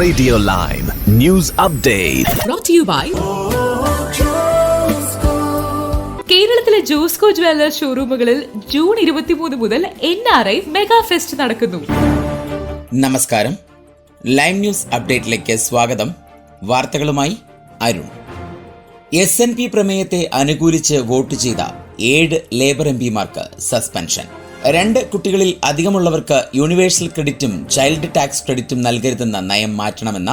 Radio Lime. News Update. brought to you by കേരളത്തിലെ Josco Jewellers ഷോറൂമുകളിൽ June ഇരുപത്തിമൂന്ന് മുതൽ N R I mega fest നടക്കുന്നു. നമസ്കാരം. ലൈവ് ന്യൂസ് അപ്ഡേറ്റിലേക്ക് സ്വാഗതം. വാർത്തകളുമായി അരുൺ. എസ് എൻ പി പ്രമേയത്തെ അനുകൂലിച്ച് വോട്ട് ചെയ്ത ഏഴ് ലേബർ എം പിമാർക്ക് സസ്പെൻഷൻ. രണ്ട് കുട്ടികളിൽ അധികമുള്ളവർക്ക് യൂണിവേഴ്സൽ ക്രെഡിറ്റും ചൈൽഡ് ടാക്സ് ക്രെഡിറ്റും നൽകരുതെന്ന നയം മാറ്റണമെന്ന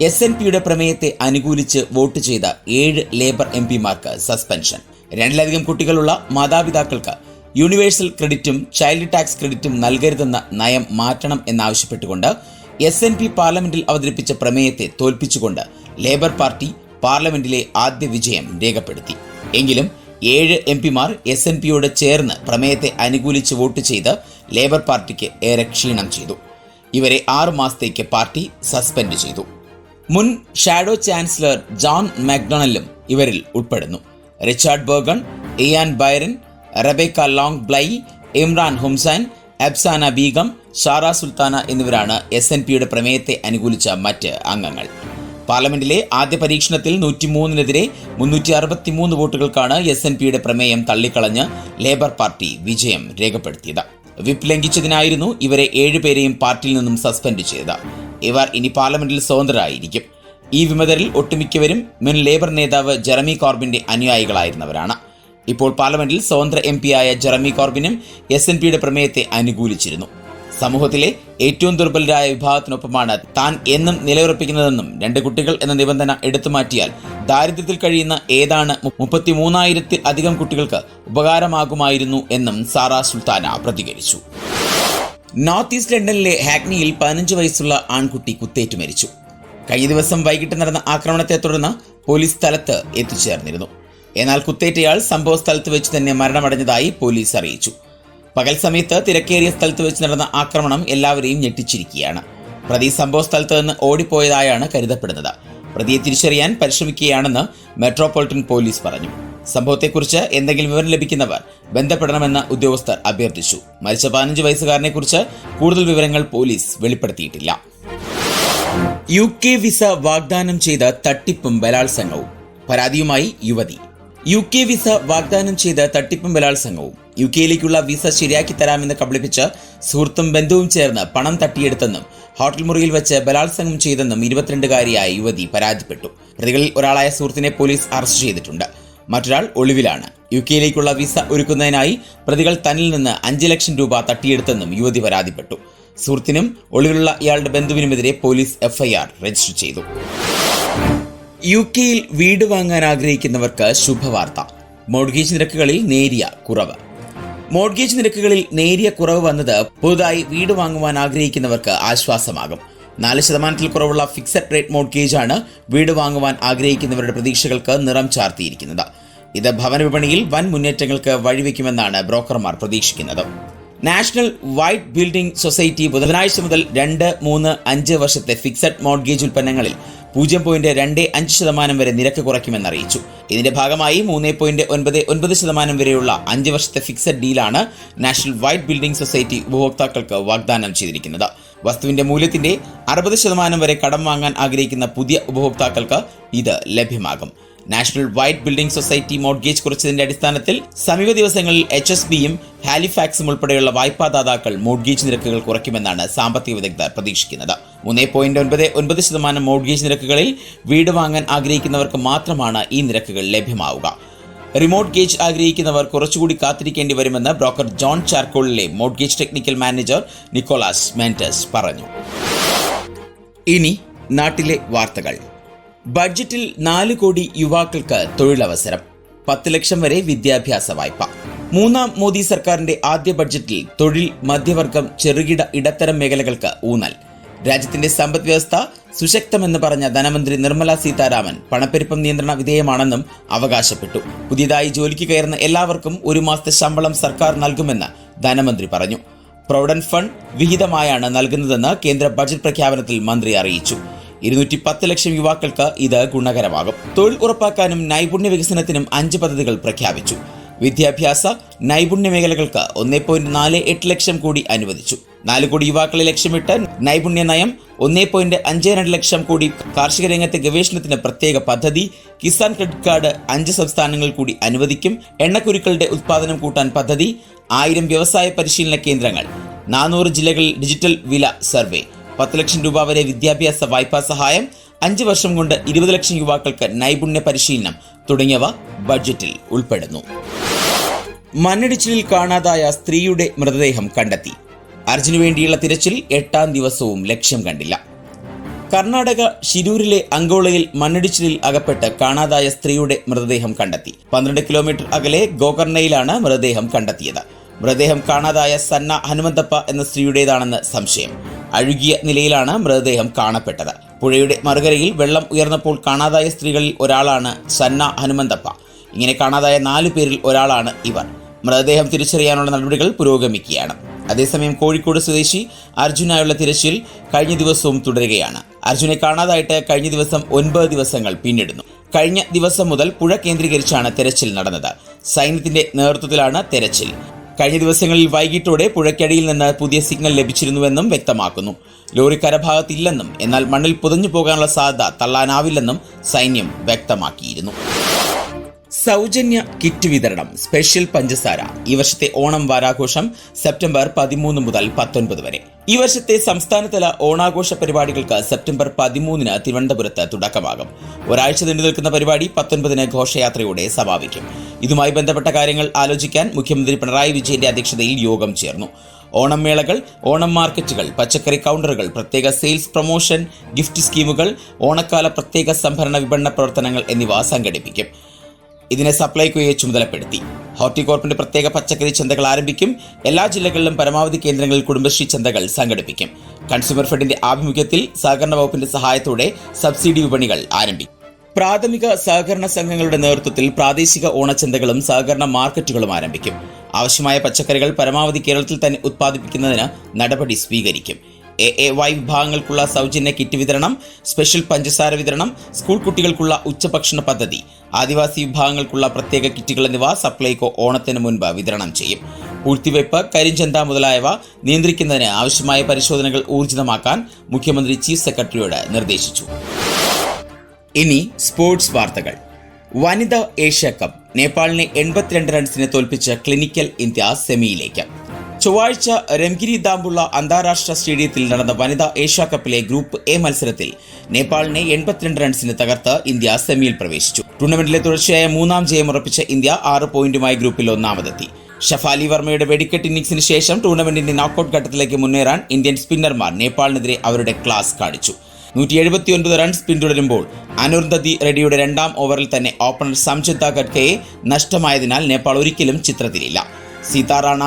എസ് എൻ പിയുടെ പ്രമേയത്തെ അനുകൂലിച്ച് വോട്ട് ചെയ്ത ഏഴ് ലേബർ എം പിമാർക്ക് സസ്പെൻഷൻ. രണ്ടിലധികം കുട്ടികളുള്ള മാതാപിതാക്കൾക്ക് യൂണിവേഴ്സൽ ക്രെഡിറ്റും ചൈൽഡ് ടാക്സ് ക്രെഡിറ്റും നൽകരുതെന്ന നയം മാറ്റണം എന്നാവശ്യപ്പെട്ടുകൊണ്ട് എസ് എൻ പി പാർലമെന്റിൽ അവതരിപ്പിച്ച പ്രമേയത്തെ തോൽപ്പിച്ചുകൊണ്ട് ലേബർ പാർട്ടി പാർലമെന്റിലെ ആദ്യ വിജയം രേഖപ്പെടുത്തി. എങ്കിലും ഏഴ് എം പിമാർ എസ് എൻ പിയോട് ചേർന്ന് പ്രമേയത്തെ അനുകൂലിച്ച് വോട്ട് ചെയ്ത് ലേബർ പാർട്ടിക്ക് ഏറെ ക്ഷീണം ചെയ്തു. ഇവരെ ആറു മാസത്തേക്ക് പാർട്ടി സസ്പെൻഡ് ചെയ്തു. മുൻ ഷാഡോ ചാൻസലർ ജോൺ മാക്ഡൊണലും ഇവരിൽ ഉൾപ്പെടുന്നു. Richard Burgon Ian Byrne Rebecca Long Bailey Imran Hussain Apsana Begum Zarah Sultana എന്നിവരാണ് എസ് എൻ പിയുടെ പ്രമേയത്തെ അനുകൂലിച്ച മറ്റ് അംഗങ്ങൾ. പാർലമെന്റിലെ ആദ്യ പരീക്ഷണത്തിൽ നൂറ്റിമൂന്നിനെതിരെ മുന്നൂറ്റി അറുപത്തിമൂന്ന് വോട്ടുകൾക്കാണ് എസ് എൻ പിയുടെ പ്രമേയം തള്ളിക്കളഞ്ഞ് ലേബർ പാർട്ടി വിജയം രേഖപ്പെടുത്തിയത്. വിപ്പ് ലംഘിച്ചതിനായിരുന്നു ഇവരെ ഏഴുപേരെയും പാർട്ടിയിൽ നിന്നും സസ്പെൻഡ് ചെയ്തത്. ഇവർ ഇനി പാർലമെന്റിൽ സ്വതന്ത്രരായിരിക്കും. ഈ വിമതരിൽ ഒട്ടുമിക്കവരും മുൻ ലേബർ നേതാവ് ജെറമി കോർബിന്റെ അനുയായികളായിരുന്നവരാണ്. ഇപ്പോൾ പാർലമെന്റിൽ സ്വതന്ത്ര എം പിയായ ജെറമി കോർബിനും എസ് എൻ പിയുടെ പ്രമേയത്തെ അനുകൂലിച്ചിരുന്നു. സമൂഹത്തിലെ ഏറ്റവും ദുർബലരായ വിഭാഗത്തിനൊപ്പമാണ് താൻ എന്നും നിലയുറപ്പിക്കുന്നതെന്നും രണ്ട് കുട്ടികൾ എന്ന നിബന്ധന എടുത്തുമാറ്റിയാൽ ദാരിദ്ര്യത്തിൽ കഴിയുന്ന ഏതാണ് മുപ്പത്തിമൂന്നായിരത്തിൽ അധികം കുട്ടികൾക്ക് ഉപകാരമാകുമായിരുന്നു എന്നും സാറ സുൽത്താന പ്രതികരിച്ചു. നോർത്ത് ഈസ്റ്റ് ലണ്ടനിലെ ഹാക്നിയിൽ പതിനഞ്ച് വയസ്സുള്ള ആൺകുട്ടി കുത്തേറ്റു മരിച്ചു. കഴിഞ്ഞ ദിവസം വൈകിട്ട് നടന്ന ആക്രമണത്തെ തുടർന്ന് പോലീസ് സ്ഥലത്ത് എത്തിച്ചേർന്നിരുന്നു. എന്നാൽ കുത്തേറ്റയാൾ സംഭവ സ്ഥലത്ത് വെച്ച് തന്നെ മരണമടഞ്ഞതായി പോലീസ് അറിയിച്ചു. പകൽ സമയത്ത് തിരക്കേറിയ സ്ഥലത്ത് വെച്ച് നടന്ന ആക്രമണം എല്ലാവരെയും ഞെട്ടിച്ചിരിക്കുകയാണ്. പ്രതി സംഭവ സ്ഥലത്ത് നിന്ന് ഓടിപ്പോയതായാണ് കരുതപ്പെടുന്നത്. പ്രതിയെ തിരിച്ചറിയാൻ പരിശ്രമിക്കുകയാണെന്ന് മെട്രോപൊളിറ്റൻ പോലീസ് പറഞ്ഞു. സംഭവത്തെക്കുറിച്ച് എന്തെങ്കിലും വിവരം ലഭിക്കുന്നവർ ബന്ധപ്പെടണമെന്ന് ഉദ്യോഗസ്ഥർ അഭ്യർത്ഥിച്ചു. മരിച്ച പതിനഞ്ച് വയസ്സുകാരനെക്കുറിച്ച് കൂടുതൽ വിവരങ്ങൾ പോലീസ് വെളിപ്പെടുത്തിയിട്ടില്ല. യു കെ വിസ വാഗ്ദാനം ചെയ്ത തട്ടിപ്പും ബലാത്സംഗവും. പരാതിയുമായി യുവതി. യു കെ വിസ വാഗ്ദാനം ചെയ്ത തട്ടിപ്പും ബലാത്സംഗവും. യു കെയിലേക്കുള്ള വിസ ശരിയാക്കി തരാമെന്ന് കബളിപ്പിച്ച് സുഹൃത്തും ബന്ധുവും ചേർന്ന് പണം തട്ടിയെടുത്തെന്നും ഹോട്ടൽ മുറിയിൽ വെച്ച് ബലാത്സംഗം ചെയ്തെന്നും ഇരുപത്തിരണ്ടുകാരിയായ യുവതി പരാതിപ്പെട്ടു. പ്രതികളിൽ ഒരാളായ സുഹൃത്തിനെ പോലീസ് അറസ്റ്റ് ചെയ്തിട്ടുണ്ട്. മറ്റൊരാൾ ഒളിവിലാണ്. യു കെയിലേക്കുള്ള വിസ ഒരുക്കുന്നതിനായി പ്രതികൾ തന്നിൽ നിന്ന് അഞ്ച് ലക്ഷം രൂപ തട്ടിയെടുത്തെന്നും യുവതി പരാതിപ്പെട്ടു. സുഹൃത്തിനും ഒളിവിലുള്ള ഇയാളുടെ ബന്ധുവിനുമെതിരെ പോലീസ് എഫ്ഐആർ രജിസ്റ്റർ ചെയ്തു. യു കെയിൽ വീട് വാങ്ങാൻ ആഗ്രഹിക്കുന്നവർക്ക് ശുഭവാർത്ത. മോഡ്ഗേജ് നിരക്കുകളിൽ നേരിയ കുറവ്. മോഡ്ഗേജ് നിരക്കുകളിൽ നേരിയ കുറവ് വന്നത് പുതുതായി വീട് വാങ്ങുവാൻ ആഗ്രഹിക്കുന്നവർക്ക് ആശ്വാസമാകും. നാല് ശതമാനത്തിൽ കുറവുള്ള ഫിക്സഡ് റേറ്റ് മോഡ്ഗേജ് ആണ് വീട് വാങ്ങുവാൻ ആഗ്രഹിക്കുന്നവരുടെ പ്രതീക്ഷകൾക്ക് നിറം ചാർത്തിയിരിക്കുന്നത്. ഇത് ഭവന വിപണിയിൽ വൻ മുന്നേറ്റങ്ങൾക്ക് വഴിവെക്കുമെന്നാണ് ബ്രോക്കർമാർ പ്രതീക്ഷിക്കുന്നത്. നാഷണൽ വൈറ്റ് ബിൽഡിംഗ് സൊസൈറ്റി ബുധനാഴ്ച മുതൽ രണ്ട് മൂന്ന് അഞ്ച് വർഷത്തെ ഫിക്സഡ് മോഡ്ഗേജ് ഉൽപ്പന്നങ്ങളിൽ പൂജ്യം പോയിന്റ് രണ്ട് അഞ്ച് ശതമാനം വരെ നിരക്ക് കുറയ്ക്കുമെന്ന് അറിയിച്ചു ഇതിന്റെ ഭാഗമായി മൂന്ന് പോയിന്റ് ഒൻപത് ഒൻപത് ശതമാനം വരെയുള്ള അഞ്ച് വർഷത്തെ ഫിക്സഡ് ഡീലാണ് നാഷണൽ വൈറ്റ് ബിൽഡിംഗ് സൊസൈറ്റി ഉപഭോക്താക്കൾക്ക് വാഗ്ദാനം ചെയ്തിരിക്കുന്നത്. വസ്തുവിന്റെ മൂല്യത്തിന്റെ അറുപത് ശതമാനം വരെ കടം വാങ്ങാൻ ആഗ്രഹിക്കുന്ന പുതിയ ഉപഭോക്താക്കൾക്ക് ഇത് ലഭ്യമാകും. National white building society mortgage കുറച്ചതിന്റെ അടിസ്ഥാനത്തിൽ സമീപ ദിവസങ്ങളിൽ എച്ച് എസ് ബിയും ഹാലിഫാക്സും ഉൾപ്പെടെയുള്ള വായ്പാദാതാക്കൾ മോഡ്ഗേജ് നിരക്കുകൾ കുറയ്ക്കുമെന്നാണ് സാമ്പത്തിക വിദഗ്ധർ പ്രതീക്ഷിക്കുന്നത്. മൂന്ന് പോയിന്റ് ഒൻപത് ഒൻപത് ശതമാനം മോഡ്ഗേജ് നിരക്കുകളിൽ വീട് വാങ്ങാൻ ആഗ്രഹിക്കുന്നവർക്ക് മാത്രമാണ് ഈ നിരക്കുകൾ ലഭ്യമാവുക. റിമോട്ട് ഗേജ് ആഗ്രഹിക്കുന്നവർ കുറച്ചുകൂടി കാത്തിരിക്കേണ്ടി വരുമെന്ന് broker John ചാർക്കോളിലെ mortgage technical manager Nicholas Mendes പറഞ്ഞു. ഇനി നാട്ടിലെ വാർത്തകൾ. ബഡ്ജറ്റിൽ നാല് കോടി യുവാക്കൾക്ക് തൊഴിലവസരം പത്ത് ലക്ഷം വരെ വിദ്യാഭ്യാസ വായ്പ. മൂന്നാം മോദി സർക്കാരിന്റെ ആദ്യ ബഡ്ജറ്റിൽ തൊഴിൽ മധ്യവർഗം ചെറുകിട ഇടത്തരം മേഖലകൾക്ക് ഊന്നൽ. രാജ്യത്തിന്റെ സമ്പദ് വ്യവസ്ഥ സുശക്തമെന്ന് പറഞ്ഞ ധനമന്ത്രി നിർമ്മല സീതാരാമൻ പണപ്പെരുപ്പം നിയന്ത്രണ വിധേയമാണെന്നും അവകാശപ്പെട്ടു. പുതിയതായി ജോലിക്ക് കയറുന്ന എല്ലാവർക്കും ഒരു മാസത്തെ ശമ്പളം സർക്കാർ നൽകുമെന്ന് ധനമന്ത്രി പറഞ്ഞു. പ്രൊവിഡന്റ് ഫണ്ട് വിഹിതമായാണ് നൽകുന്നതെന്ന് കേന്ദ്ര ബജറ്റ് പ്രഖ്യാപനത്തിൽ മന്ത്രി അറിയിച്ചു. ഇരുന്നൂറ്റി പത്ത് ലക്ഷം യുവാക്കൾക്ക് ഇത് ഗുണകരമാകും. തൊഴിൽ ഉറപ്പാക്കാനും നൈപുണ്യ വികസനത്തിനും അഞ്ച് പദ്ധതികൾ പ്രഖ്യാപിച്ചു. വിദ്യാഭ്യാസ നൈപുണ്യ മേഖലകൾക്ക് ഒന്നേ പോയിന്റ് നാല് എട്ട് ലക്ഷം കോടി അനുവദിച്ചു. നാല് കോടി യുവാക്കളെ ലക്ഷ്യമിട്ട് നൈപുണ്യ നയം ഒന്നേ പോയിന്റ് അഞ്ച് രണ്ട് ലക്ഷം കോടി കാർഷിക രംഗത്തെ ഗവേഷണത്തിന് പ്രത്യേക പദ്ധതി കിസാൻ ക്രെഡിറ്റ് കാർഡ് അഞ്ച് സംസ്ഥാനങ്ങൾ കൂടി അനുവദിക്കും. എണ്ണക്കുരുക്കളുടെ ഉത്പാദനം കൂട്ടാൻ പദ്ധതി ആയിരം വ്യവസായ പരിശീലന കേന്ദ്രങ്ങൾ നാനൂറ് ജില്ലകളിൽ ഡിജിറ്റൽ വില സർവേ. പത്ത് ലക്ഷം രൂപ വരെ വിദ്യാഭ്യാസ വായ്പാ സഹായം അഞ്ച് വർഷം കൊണ്ട് ഇരുപത് ലക്ഷം യുവാക്കൾക്ക് നൈപുണ്യ പരിശീലനം തുടങ്ങിയവ ബഡ്ജറ്റിൽ ഉൾപ്പെടുന്നു. മണ്ണിടിച്ചിലിൽ കാണാതായ സ്ത്രീയുടെ മൃതദേഹം കണ്ടെത്തി. അർജുനു വേണ്ടിയുള്ള തിരച്ചിൽ എട്ടാം ദിവസവും ലക്ഷ്യം കണ്ടില്ല. കർണാടക ഷിരൂരിലെ അങ്കോളയിൽ മണ്ണിടിച്ചിലിൽ അകപ്പെട്ട് കാണാതായ സ്ത്രീയുടെ മൃതദേഹം കണ്ടെത്തി. പന്ത്രണ്ട് കിലോമീറ്റർ അകലെ ഗോകർണയിലാണ് മൃതദേഹം കണ്ടെത്തിയത്. മൃതദേഹം കാണാതായ സന്ന ഹനുമന്തപ്പ എന്ന സ്ത്രീയുടേതാണെന്ന് സംശയം. അഴുകിയ നിലയിലാണ് മൃതദേഹം കാണപ്പെട്ടത്. പുഴയുടെ മറുകരയിൽ വെള്ളം ഉയർന്നപ്പോൾ കാണാതായ സ്ത്രീകളിൽ ഒരാളാണ് സന്ന ഹനുമന്തപ്പ. ഇങ്ങനെ കാണാതായ നാലു പേരിൽ ഒരാളാണ് ഇവർ. മൃതദേഹം തിരിച്ചറിയാനുള്ള നടപടികൾ പുരോഗമിക്കുകയാണ്. അതേസമയം കോഴിക്കോട് സ്വദേശി അർജുനായുള്ള തിരച്ചിൽ കഴിഞ്ഞ ദിവസവും തുടരുകയാണ്. അർജുനെ കാണാതായിട്ട് കഴിഞ്ഞ ദിവസം ഒൻപത് ദിവസങ്ങൾ പിന്നിടുന്നു. കഴിഞ്ഞ ദിവസം മുതൽ പുഴ കേന്ദ്രീകരിച്ചാണ് തെരച്ചിൽ നടന്നത്. സൈന്യത്തിന്റെ നേതൃത്വത്തിലാണ് തെരച്ചിൽ. കഴിഞ്ഞ ദിവസങ്ങളിൽ വൈകിട്ടോടെ പുഴയ്ക്കടിയിൽ നിന്ന് പുതിയ സിഗ്നൽ ലഭിച്ചിരുന്നുവെന്നും വ്യക്തമാക്കുന്നു. ലോറി കരഭാഗത്തില്ലെന്നും എന്നാൽ മണ്ണിൽ പുതഞ്ഞു പോകാനുള്ള സാധ്യത തള്ളാനാവില്ലെന്നും സൈന്യം വ്യക്തമാക്കിയിരുന്നു. സൗജന്യ കിറ്റ് വിതരണം. സ്പെഷ്യൽ പഞ്ചസാര. ഈ വർഷത്തെ ഓണം വാരാഘോഷം സെപ്റ്റംബർ പതിമൂന്ന് മുതൽ പത്തൊൻപത് വരെ. ഈ വർഷത്തെ സംസ്ഥാനതല ഓണാഘോഷ പരിപാടികൾക്ക് സെപ്റ്റംബർ പതിമൂന്നിന് തിരുവനന്തപുരത്ത് തുടക്കമാകും. ഒരാഴ്ച നീണ്ടു നിൽക്കുന്ന പരിപാടി പത്തൊൻപതിന് ഘോഷയാത്രയോടെ സമാപിക്കും. ഇതുമായി ബന്ധപ്പെട്ട കാര്യങ്ങൾ ആലോചിക്കാൻ മുഖ്യമന്ത്രി പിണറായി വിജയന്റെ അധ്യക്ഷതയിൽ യോഗം ചേർന്നു. ഓണം മേളകൾ ഓണം മാർക്കറ്റുകൾ പച്ചക്കറി കൗണ്ടറുകൾ പ്രത്യേക സെയിൽസ് പ്രൊമോഷൻ ഗിഫ്റ്റ് സ്കീമുകൾ ഓണക്കാല പ്രത്യേക സംഭരണ വിപണന പ്രവർത്തനങ്ങൾ എന്നിവ സംഘടിപ്പിക്കും. ഇതിനെ സപ്ലൈകോയെ ചുമതലപ്പെടുത്തി. ഹോർട്ടികോർപ്പിന്റെ പ്രത്യേക പച്ചക്കറി ചന്തകൾ ആരംഭിക്കും. എല്ലാ ജില്ലകളിലും പരമാവധി കേന്ദ്രങ്ങളിൽ കുടുംബശ്രീ ചന്തകൾ സംഘടിപ്പിക്കും. കൺസ്യൂമർ ഫെഡിന്റെ ആഭിമുഖ്യത്തിൽ സഹകരണ വകുപ്പിന്റെ സഹായത്തോടെ സബ്സിഡി വിപണികൾ ആരംഭിക്കും. പ്രാഥമിക സഹകരണ സംഘങ്ങളുടെ നേതൃത്വത്തിൽ പ്രാദേശിക ഓണച്ചന്തകളും സഹകരണ മാർക്കറ്റുകളും ആരംഭിക്കും. ആവശ്യമായ പച്ചക്കറികൾ പരമാവധി കേരളത്തിൽ തന്നെ ഉത്പാദിപ്പിക്കുന്നതിന് നടപടി സ്വീകരിക്കും. എ എ വൈ വിഭാഗങ്ങൾക്കുള്ള സൗജന്യ കിറ്റ് വിതരണം സ്പെഷ്യൽ പഞ്ചസാര വിതരണം സ്കൂൾ കുട്ടികൾക്കുള്ള ഉച്ചഭക്ഷണ പദ്ധതി ആദിവാസി വിഭാഗങ്ങൾക്കുള്ള പ്രത്യേക കിറ്റുകൾ എന്നിവ സപ്ലൈകോ ഓണത്തിന് മുൻപ് വിതരണം ചെയ്യും. പൂഴ്ത്തിവയ്പ് കരിഞ്ചന്ത മുതലായവ നിയന്ത്രിക്കുന്നതിന് ആവശ്യമായ പരിശോധനകൾ ഊർജിതമാക്കാൻ മുഖ്യമന്ത്രി ചീഫ് സെക്രട്ടറിയോട് നിർദ്ദേശിച്ചു. ഇനി സ്പോർട്സ് വാർത്തകൾ. വനിതാ ഏഷ്യ കപ്പ് നേപ്പാളിനെ എൺപത്തിരണ്ട് റൺസിന് തോൽപ്പിച്ച് ക്ലിനിക്കൽ ഇന്ത്യ സെമിയിലേക്ക്. ചൊവ്വാഴ്ച രംഗിരി ദാമ്പുള്ള അന്താരാഷ്ട്ര സ്റ്റേഡിയത്തിൽ നടന്ന വനിതാ ഏഷ്യാ കപ്പിലെ ഗ്രൂപ്പ് എ മത്സരത്തിൽ നേപ്പാളിനെ എൺപത്തിരണ്ട് റൺസിന് തകർത്ത് ഇന്ത്യ സെമിയിൽ പ്രവേശിച്ചു. ടൂർണമെന്റിലെ തുടർച്ചയായ മൂന്നാം ജയം ഉറപ്പിച്ച ഇന്ത്യ ആറ് പോയിന്റുമായി ഗ്രൂപ്പിൽ ഒന്നാമതെത്തി. ഷഫാലി വർമ്മയുടെ വെടിക്കെട്ട് ഇന്നിംഗ്സിന് ശേഷം ടൂർണമെന്റിന്റെ നോക്കൌട്ട് ഘട്ടത്തിലേക്ക് മുന്നേറാൻ ഇന്ത്യൻ സ്പിന്നർമാർ നേപ്പാളിനെതിരെ അവരുടെ ക്ലാസ് കാണിച്ചു. നൂറ്റി എഴുപത്തിയൊൻപത് റൺസ് പിന്തുടരുമ്പോൾ അനുർദ്ധതി റെഡിയുടെ രണ്ടാം ഓവറിൽ തന്നെ ഓപ്പണർ സംജിത ഖഡ്കയെ നഷ്ടമായതിനാൽ നേപ്പാൾ ഒരിക്കലും ചിത്രത്തിലില്ല. സീതാറാണ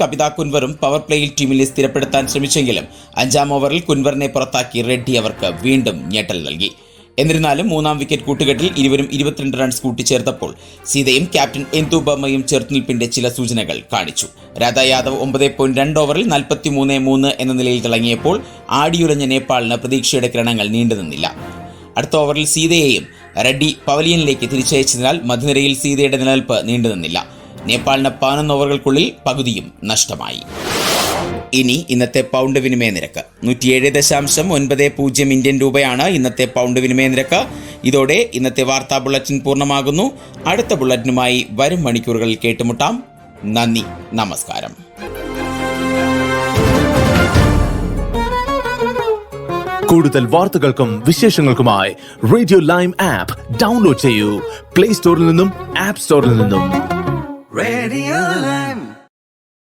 കവിത കുൻവറും പവർ പ്ലേയിൽ ടീമിനെ സ്ഥിരപ്പെടുത്താൻ ശ്രമിച്ചെങ്കിലും അഞ്ചാം ഓവറിൽ കുൻവറിനെ പുറത്താക്കി റെഡ്ഡി അവർക്ക് വീണ്ടും ഞെട്ടൽ നൽകി. എന്നിരുന്നാലും മൂന്നാം വിക്കറ്റ് കൂട്ടുകെട്ടിൽ ഇരുവരും ഇരുപത്തിരണ്ട് റൺസ് കൂട്ടിച്ചേർത്തപ്പോൾ സീതയും ക്യാപ്റ്റൻ എന്തു ബർമയും ചെറുത്തുനിൽപ്പിന്റെ ചില സൂചനകൾ കാണിച്ചു. രാധ യാദവ് ഒമ്പത് പോയിന്റ് രണ്ട് ഓവറിൽ നാൽപ്പത്തി മൂന്ന് മൂന്ന് എന്ന നിലയിൽ തിളങ്ങിയപ്പോൾ ആടിയുലഞ്ഞ നേപ്പാളിന് പ്രതീക്ഷയുടെ കിരണങ്ങൾ നീണ്ടുനിന്നില്ല അടുത്ത ഓവറിൽ സീതയെയും റെഡ്ഡി പവലിയനിലേക്ക് തിരിച്ചയച്ചതിനാൽ മധുനിരയിൽ സീതയുടെ നിലനിൽപ്പ് നീണ്ടുനിന്നില്ല നേപ്പാളിന് പതിനൊന്ന് ഓവറുകൾക്കുള്ളിൽ പകുതിയും നഷ്ടമായി. ഇനി ഇന്നത്തെ പൗണ്ട് വിനിമയ നിരക്ക് നൂറ്റിയേഴ് ദശാംശം ഒൻപത് പൂജ്യം ഇന്ത്യൻ രൂപയാണ് ഇന്നത്തെ പൗണ്ട് വിനിമയ നിരക്ക്. ഇതോടെ ഇന്നത്തെ വാർത്താ ബുള്ളറ്റിൻ പൂർണമാകുന്നു. അടുത്ത ബുള്ളറ്റിനുമായി വരും മണിക്കൂറുകളിൽ കേട്ടുമുട്ടാം. നന്ദി നമസ്കാരം. കൂടുതൽ വാർത്തകൾക്കും വിശേഷങ്ങൾക്കുമായി റേഡിയോ ലൈം ആപ്പ് ഡൗൺലോഡ് ചെയ്യൂ. പ്ലേ സ്റ്റോറിൽ നിന്നും ആപ്പ് സ്റ്റോറിൽ നിന്നും. Radio Live. Uh-huh.